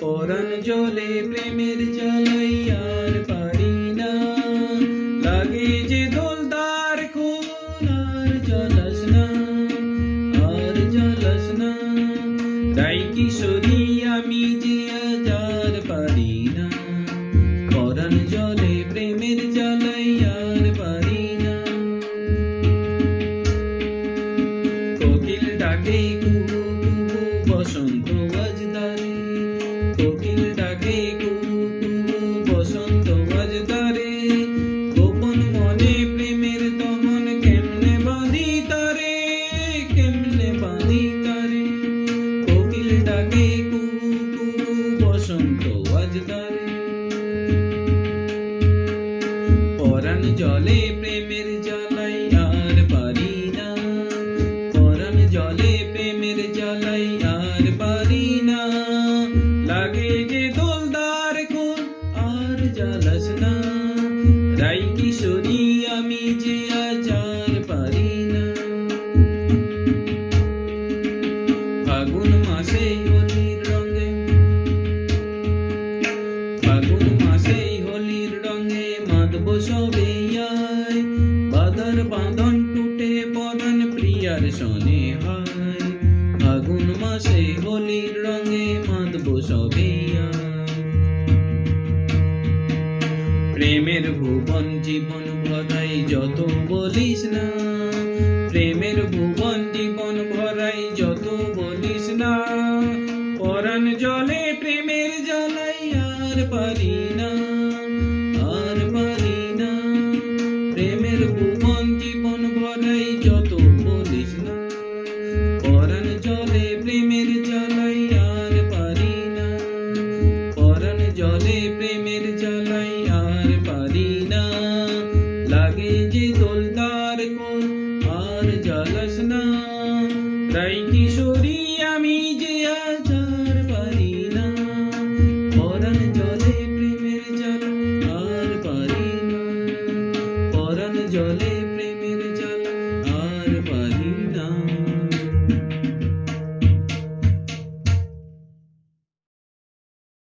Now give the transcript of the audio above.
পরাণ জলে প্রেমের জ্বালাই আর পারি না লাগে যে দোলদার খুন আর জ্বালাস না, আর জ্বালাস না। তাই কিশোরী আমি যে আজ আর পারি না পরাণ জলে প্রেমের জ্বালাই আর পারি না কোকিল ডাকে কুহু কেমনে বাঁধি তারে কোকিল ডাকে কুহু কুহু বসন্ত বাজদারে পরাণ জলে প্রেমের জ্বালাই আর পারি না পরাণ জলে প্রেমের জ্বালাই আর পারি না লাগে সবে আয় বাঁধন টুটে পরাণ প্রিয়ার শনে হয় ফাগুন মাসে হোলির রঙে মাতব সবে প্রেমের ভুবন জীবন ভরাই, যত বলিস না। প্রেমের ভুবন জীবন ভরাই, যত বলিস না। পরাণ জলে প্রেমের জ্বালাই আর পারি না। প্রেমের জ্বালাই আর পারি না। লাগে যে দোলদার কোন আর জ্বালাস না। তাই কিশোরী, আমি যে আজ আর পারি না। জলে প্রেমের জ্বালা আর পারি না। পরাণ জলে